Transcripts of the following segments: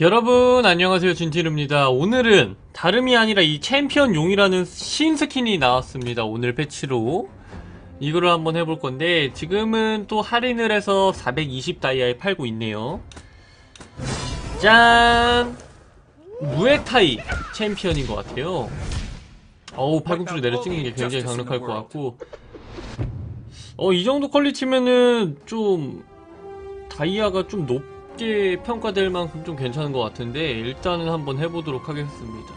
여러분 안녕하세요. 진티루입니다. 오늘은 다름이 아니라 이 챔피언 용이라는 신스킨이 나왔습니다. 오늘 패치로. 이거를 한번 해볼 건데 지금은 또 할인을 해서 420 다이아에 팔고 있네요. 짠! 무에타이 챔피언인 것 같아요. 어우 팔꿈치로 내려 찍는 게 굉장히 강력할 것 같고. 어 이 정도 퀄리티면은 좀 다이아가 좀 높 게 평가될 만큼 좀 괜찮은 것 같은데 일단은 한번 해보도록 하겠습니다.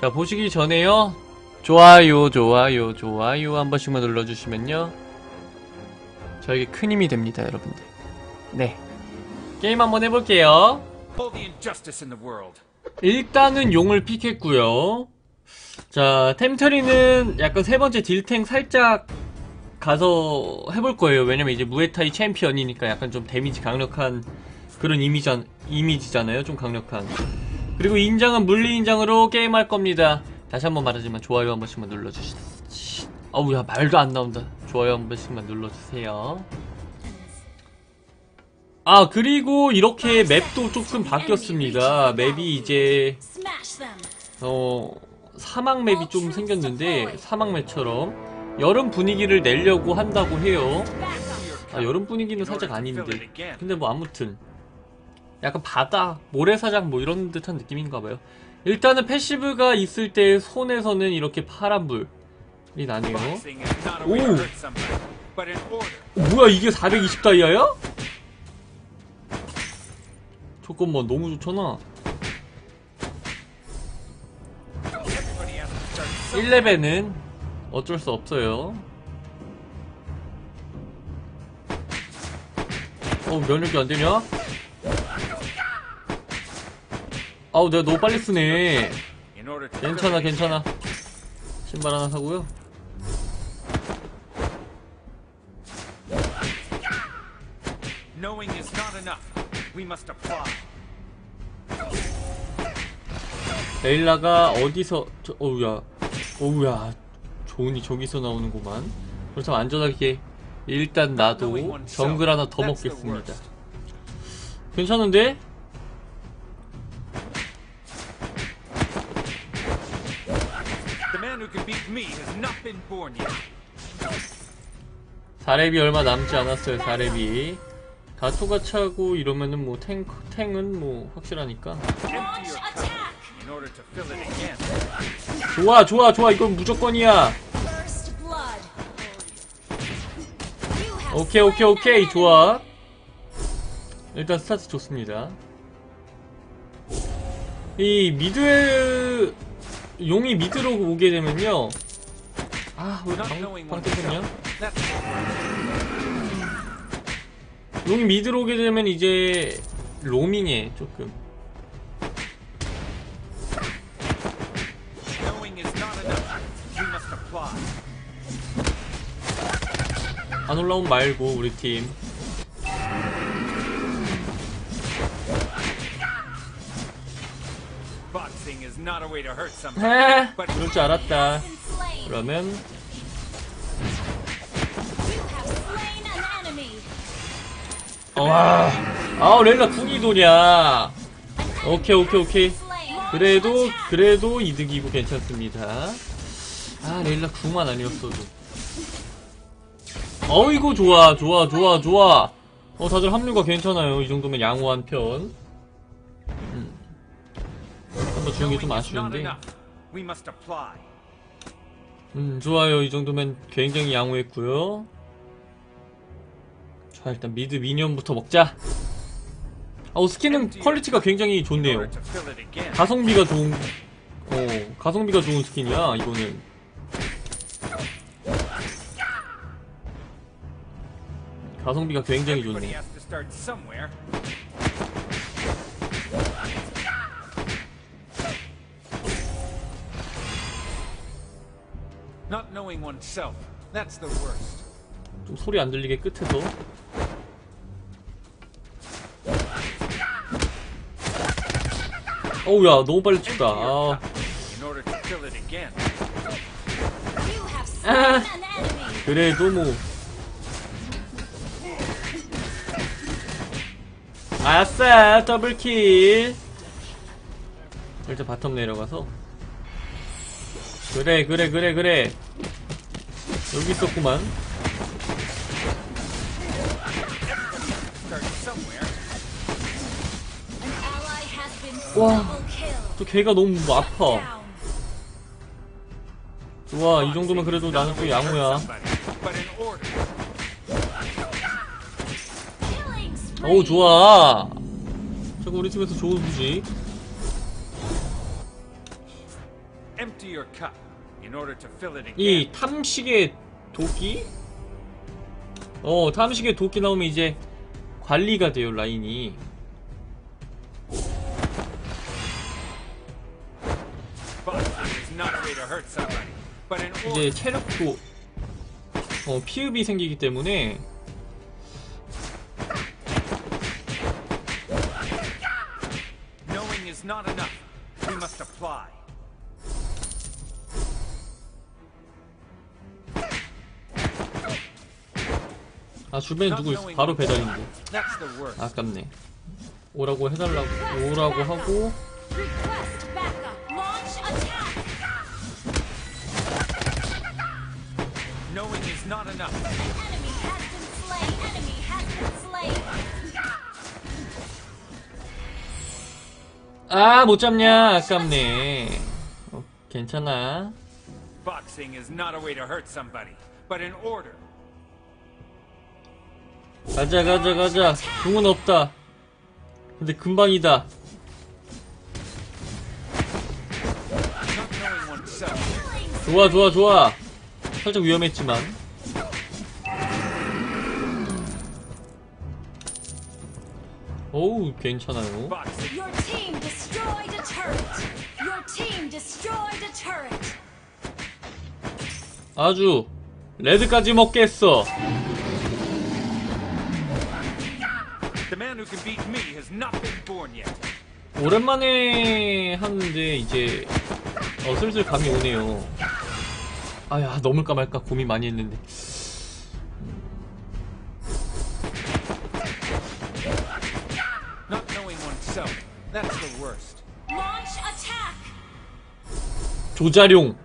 자 보시기 전에요. 좋아요 좋아요 좋아요 한 번씩만 눌러주시면요. 저에게 큰 힘이 됩니다 여러분들. 네. 게임 한번 해볼게요. 일단은 용을 픽했고요. 자 템터리는 약간 세 번째 딜탱 살짝 가서 해볼 거예요. 왜냐면 이제 무에타이 챔피언이니까 약간 좀 데미지 강력한 그런 이미지, 이미지잖아요. 좀 강력한. 그리고 인장은 물리 인장으로 게임할 겁니다. 다시 한번 말하지만 좋아요 한 번씩만 눌러주시. 어우 야 말도 안 나온다. 좋아요 한 번씩만 눌러주세요. 아 그리고 이렇게 맵도 조금 바뀌었습니다. 맵이 이제. 어 사막 맵이 좀 생겼는데 사막 맵처럼 여름 분위기를 내려고 한다고 해요. 아 여름 분위기는 살짝 아닌데. 근데 뭐 아무튼 약간 바다 모래사장 뭐 이런 듯한 느낌인가봐요. 일단은 패시브가 있을 때 손에서는 이렇게 파란 불이 나네요. Order. 어, 뭐야 이게 420 다이아야? 잠깐만 너무 좋잖아. Everybody has to start somewhere. 1레벨은 어쩔 수 없어요. 어, 면역이 안 되냐? 아우, 내가 너무 빨리 쓰네. 괜찮아, 괜찮아. 신발 하나 사고요. 레일라가 어디서, 저, 어우야, 어우야, 좋으니 저기서 나오는구만. 그렇다면 안전하게 일단 나도 정글 하나 더 먹겠습니다. 괜찮은데? 4렙이 얼마 남지 않았어요 4렙이 가토가 차고 이러면은 뭐 탱, 탱은 뭐 확실하니까. 좋아 좋아 좋아. 이건 무조건이야. 오케이 오케이 오케이. 좋아. 일단 스타트 좋습니다. 이 미드 용이 미드로 오게 되면요 아왜 Not 방, 방 That's 용이 미드로 오게 되면 이제 로밍에 조금. 안 올라오면 말고 우리 팀. 에 그럴 줄 알았다. 그러면. 와 아우 렐라 궁이 도냐 오케이 오케이 오케이. 그래도 그래도 이득이고 괜찮습니다 아 렐라 궁만 아니었어도 어이구 좋아 좋아 좋아 좋아 어 다들 합류가 괜찮아요 이 정도면 양호 한 편 음. 한번 주는 게 좀 아쉬운데. 음 좋아요. 이 정도면 굉장히 양호했고요. 자 일단 미드 미니언부터 먹자. 아우 스킨은 퀄리티가 굉장히 좋네요. 가성비가 좋은 어 가성비가 좋은 스킨이야 이거는. 가성비가 굉장히 Everybody 좋네 Not knowing oneself. That's the worst. 좀 소리 안 들리게 끝에서 어우야 너무 빨리 your 아, enemy. 그래도 뭐 아싸 더블킬 일단 바텀 내려가서 그래 그래 그래 그래 여기 있었구만. 또 걔가 너무 아파. 좋아 이 정도면 그래도 나는 또 양호야. 어우 좋아 자꾸 우리 팀에서 좋은 수지 Empty your cup 이 탐식의 도끼? 어 탐식의 도끼 나오면 이제 관리가 돼요 라인이. 이제 체력도 어 피흡이 생기기 때문에 not enough. We must apply. 아 주변에 누구 있어 바로 배달인데. 아깝네 오라고 해달라고 오라고 하고. 아 못 잡냐 아깝네 어, 괜찮아 Boxing is not a way to hurt somebody, but in order. 가자 가자 가자 궁은 없다 근데 금방이다 좋아 좋아 좋아 살짝 위험했지만 어우 괜찮아요. 아주 레드까지 먹겠어 오랜만에 하는데 이제 어 슬슬 감이 오네요 아야 넘을까 말까 고민 많이 했는데 Not knowing oneself. That's the worst. Launch attack. 조자룡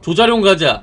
조자룡 가자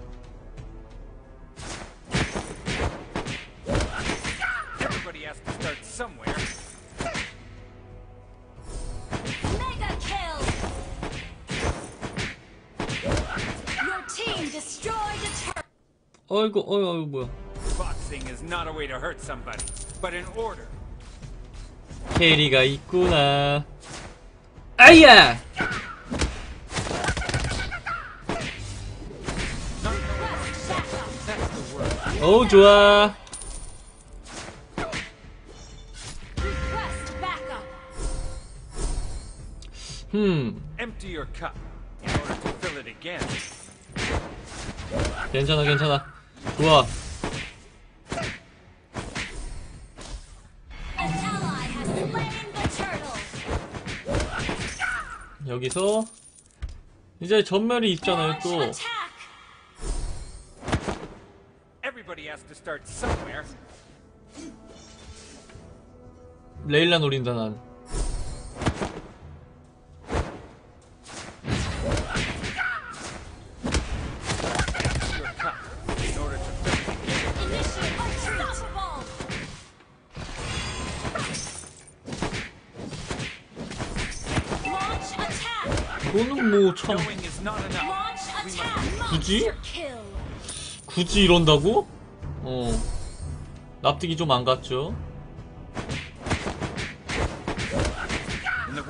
어이구 어이 어이 뭐야 Boxing is not a way to hurt somebody, but in order. 캐리가 있구나 아야. 어우 좋아. 흠. 괜찮아 괜찮아 좋아. 여기서 이제 전멸이 있잖아요 또 attack. Everybody has to start somewhere. 레일라 노린다 난 이거는 뭐참 attack. must 굳이? 굳이 이런다고? 어 납득이 좀 안 갔죠 In the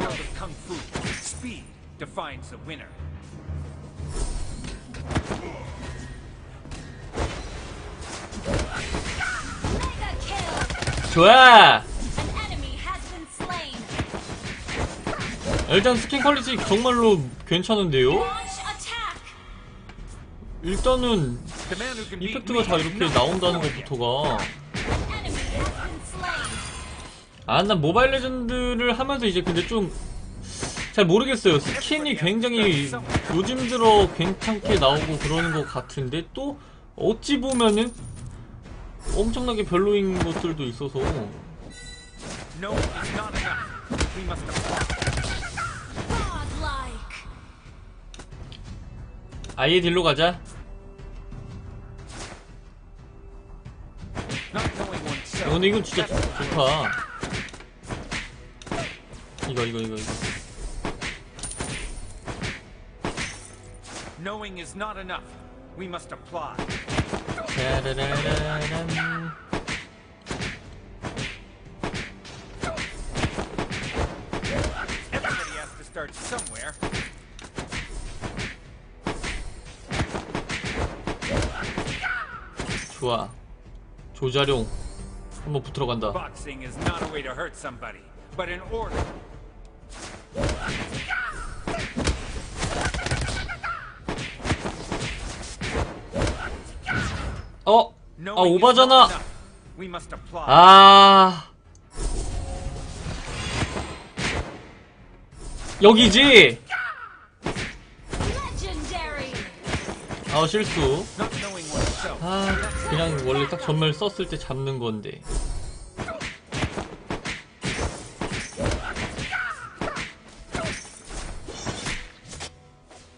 일단 스킨 퀄리티 정말로 괜찮은데요? 일단은 이펙트가 다 이렇게 나온다는. 것부터가. 아, 난 모바일 레전드를 하면서 이제 근데 좀 잘 모르겠어요. 스킨이 굉장히 요즘 들어 괜찮게 나오고 그러는 것 같은데 또 어찌 보면은 엄청나게 별로인 것들도 있어서 아예 딜로 가자. 근데 이건 진짜 좋- 좋다. 이거 이거 이거 이거. Knowing is not enough. We must apply. 짜라라라란. Everybody has to start somewhere. 좋아. 조자룡 한번 붙으러 간다. Boxing is not a way to hurt somebody, but in order. 어? 아 오바잖아. not enough. We must apply. 아 여기지. 아 실수. 아 그냥 원래 딱 전멸 썼을 때 잡는 건데.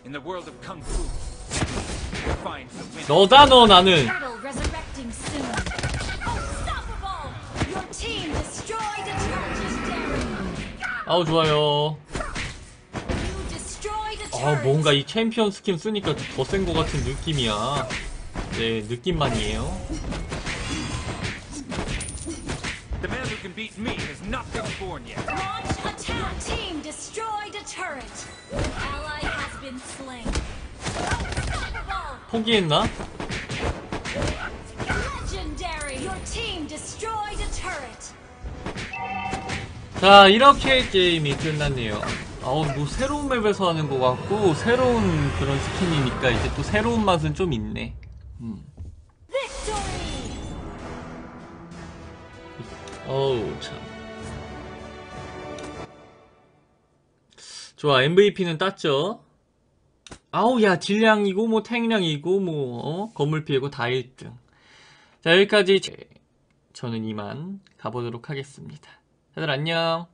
In the world of kung fu, you find the winner. 너다 너 나는. 아우 좋아요. 아. 뭔가 이 챔피언 스킨 쓰니까 더 센 것 같은 느낌이야. 네 느낌만이에요. The man who can beat me has not been born yet. Launch attack. Team destroyed a turret. An ally has been slain. Unstoppable. 포기했나? Legendary. Your team destroyed a turret. 자 이렇게 게임이 끝났네요. 아우 뭐 새로운 맵에서 하는 것 같고 새로운 그런 스킨이니까 이제 또 새로운 맛은 좀 있네. 음. 어우 참. 좋아 MVP는 땄죠. 아우 야 딜량이고 뭐 탱량이고 뭐 어? 건물 피해고 다 1등. 자 여기까지 제- 저는 이만 가보도록 하겠습니다. 다들 안녕.